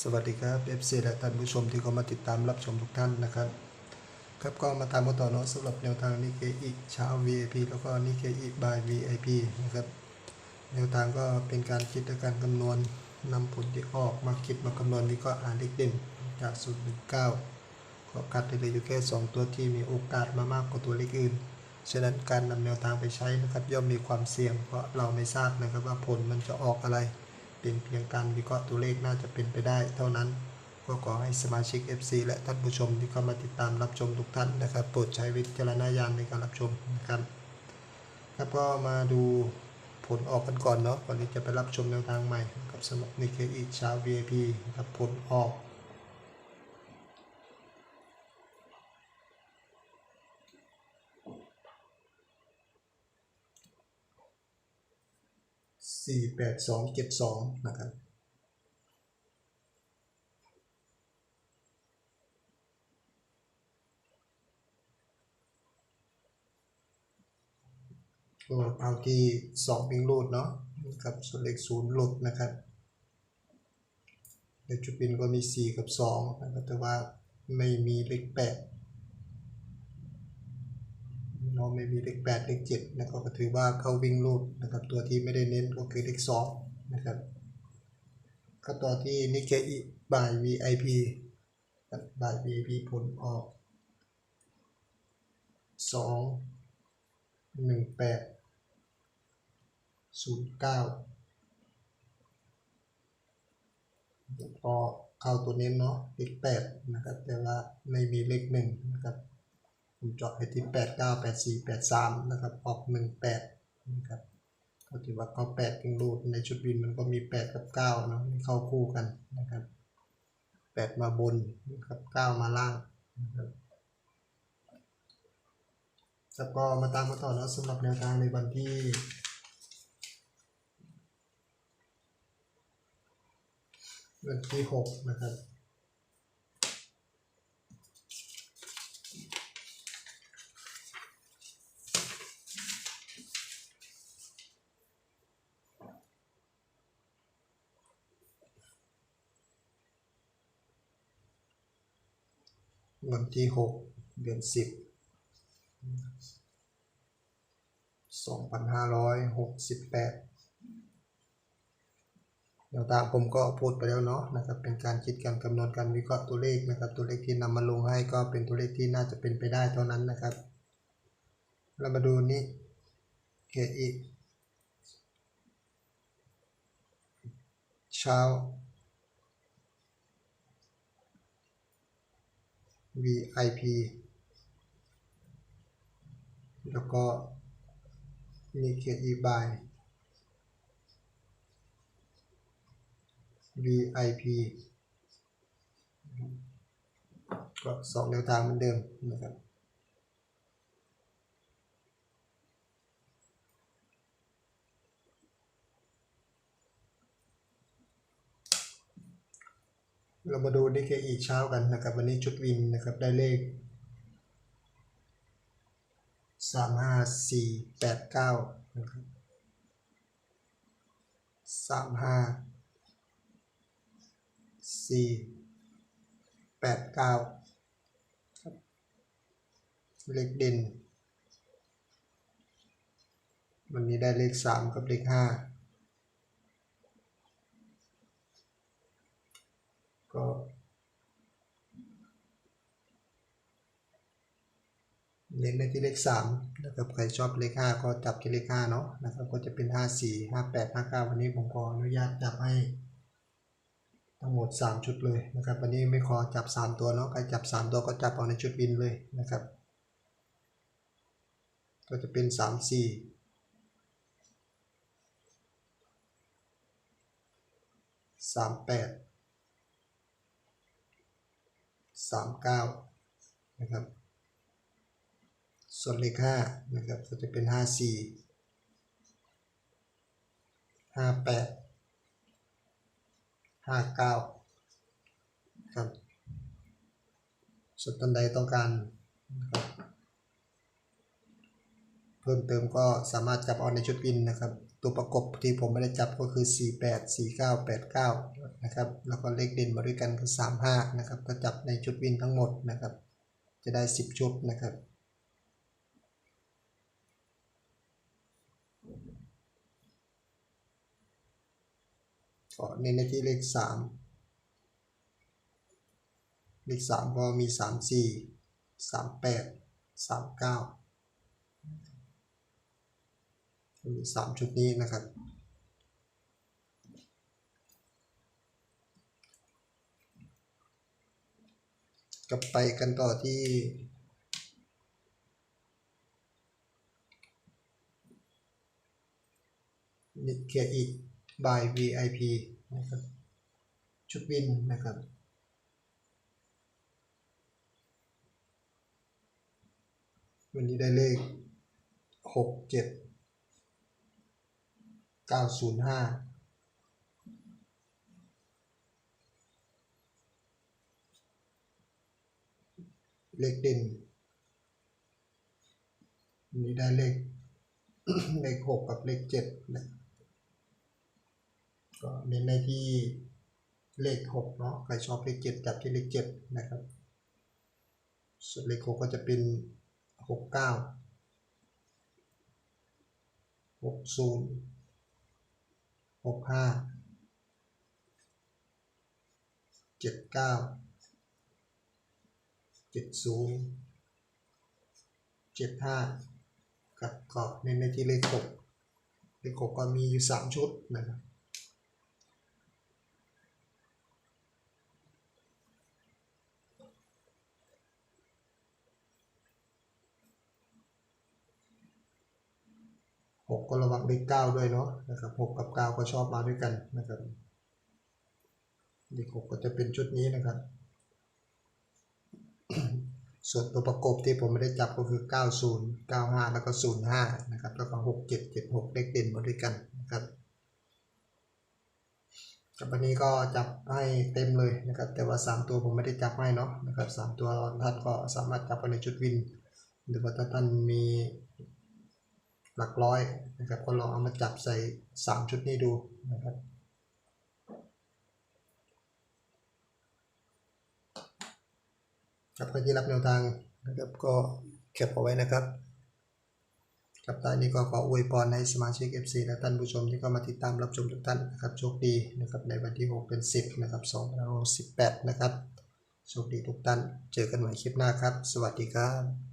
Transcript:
สวัสดีครับ FC และท่านผู้ชมที่เข้ามาติดตามรับชมทุกท่านนะครับ ครับก็มาตามกันต่อเนาะสำหรับแนวทางนิเคอีเช้า VIP แล้วก็นิเคอีบาย VIP นะครับ แนวทางก็เป็นการคิดและการคำนวณนำผลที่ออกมาคิดมาคำนวณวิเคราะห์หาเลขเด่นจากสูตรหนึ่งเก้าก็คัดเลยอยู่แค่ 2 ตัวที่มีโอกาสมามากกว่าตัวเลขอื่น ฉะนั้นการนำแนวทางไปใช้นะครับย่อมมีความเสี่ยง เพราะเราไม่ทราบนะครับว่าผลมันจะออกอะไร เป็นเพียงการวิเคราะห์ตัวเลขน่าจะเป็นไปได้ เท่านั้นก็ขอให้สมาชิก FC และท่านผู้ชมที่เข้ามาติดตามรับชมทุกท่านนะครับโปรดใช้วิจารณญาณในการรับชมนะครับครับก็มาดูผลออกกันก่อนเนาะก่อนที่จะไปรับชมแนวทางใหม่กับสำหรับนิเคอีชาว VIP ครับผลออก 48272 นะครับโอ้พาวที่2ปิงรูดเนาะครับส่วนเลขศูนย์ลุดนะครับเลขจุดปินก็มี 4 กับ 2 นะครับแต่ว่าไม่มีเลข8 นาะไม่มีเลขแปดเลขเจ็ดนะครับก็ถือว่าเขาวิ่งรูดนะครับตัวที่ไม่ได้เน้นก็คือเลขสองนะครับก็ต่อที่นิกเกอิบาย VIP บาย VIP ผลออกสองหนึ่งแปดศูนย์เก้าพอเข้าตัวเน้นเนาะเลขแปดนะครับ แต่ว่าไม่มีเลขหนึ่งนะครับ ผมเจาะไปที่แปดเก้าแปดสี่แปดสามนะครับออกหนึ่งแปดนะครับก็ถือว่าเขาแปดเป็นรูดในชุดวินมันก็มีแปดกับเก้าเนาะเข้าคู่กันนะครับแปดมาบนนะครับเก้ามาล่างนะครับแล้วก็มาตามกันต่อเนาะสำหรับแนวทางในวันที่วันที่หกนะครับ วันที่หกเดือนสิบสองพันห้าร้อยหกสิบแปดแนวทางผมก็พูดไปแล้วเนาะนะครับเป็นการคิดการคำนวณการวิเคราะห์ตัวเลขนะครับ ตัวเลขที่นำมาลงให้ก็เป็นตัวเลขที่น่าจะเป็นไปได้เท่านั้นนะครับ เรามาดูนี้เคอีเช้า VIP แล้วก็มีเขียนอีบาย VIP ก็สองแนวทางเหมือนเดิมนะครับ เรามาดูดิเกอีกเช้ากันนะครับ วันนี้ชุดวินนะครับได้เลข 3 5 4 8 9นะครับ3 5 4 8 9ครับเลขเด่น วันนี้ได้เลข 3 กับเลข 5 ก็เน้นในที่เลขสามนะครับใครชอบเลขห้าก็จับที่เลขห้าเนาะนะครับก็จะเป็นห้าสี่ห้าแปดห้าเก้าวันนี้ผมขออนุญาตจับให้ทั้งหมดสามชุดเลยนะครับ วันนี้ไม่ขอจับสามตัวเนาะใครจับสามตัวก็จับเอาในชุดบินเลยนะครับ ก็จะเป็นสามสี่สามแปด 39นะครับส่วนเลข5นะครับก็จะเป็น 54 58 59ครับส่วนท่านใดต้องการนะครับ เพิ่มเติมก็สามารถจับเอาในชุดวินนะครับ ตัวประกบที่ผมไม่ได้จับก็คือ 48 49 89 นะครับ แล้วก็เลขเด่นมาด้วยกันคือ 35 นะครับ ก็จับในชุดวินทั้งหมดนะครับ จะได้ 10 ชุดนะครับก็เน้นในที่เลข 3 เลข 3 ก็มี 34 38 39มี สามชุดนี้นะครับ กลับไปกันต่อที่นิเคอีบาย VIP นะครับชุดวินนะครับวันนี้ได้เลขหกเจ็ด เก้าศูนย์ห้าเลขเด่นอันนี้ได้เลขเลขหกกับเลขเจ็ดนะก็เน้นในที่เลขหกเนาะใครชอบเลขเจ็ดจับที่เลขเจ็ดนะครับส่วนเลขหกก็จะเป็นหกเก้าหกศูนย์ หกห้าเจ็ดเก้าเจ็ดศูนย์เจ็ดห้ากับก็เน้นในที่เลขหกเลขหกก็มีอยู่สามชุดนะครับห ก็ระวังเลขเก้าด้วยเนาะนะครับหกกับเก้าก็ชอบมาด้วยกันนะครับเลขหกก็จะเป็นชุดนี้นะครับ ส่วนตัวประกบที่ผมไม่ได้จับก็คือ 90 95 แล้วก็ 05 นะครับ แล้วก็ 67 76 เลขเด่นมาด้วยกันนะครับกับวันนี้ก็จับให้เต็มเลยนะครับ แต่ว่า 3 ตัวผมไม่ได้จับให้เนาะนะครับ3ตัวท่านก็สามารถจับไปในชุดวิน หรือว่าถ้าท่านมี หลักร้อยนะครับก็ลองเอามาจับใส่ 3 ชุดนี้ดูนะครับครับใครที่รับแนวทางนะครับก็เก็บเอาไว้นะครับครับตอนนี้ก็ขออวยพรให้สมาชิก FC และท่านผู้ชมที่เข้ามาติดตามรับชมทุกท่านนะครับโชคดีนะครับในวันที่ 6 เป็น 10 นะครับ2 5 18 นะครับโชคดีทุกท่าน เจอกันใหม่คลิปหน้าครับ สวัสดีครับ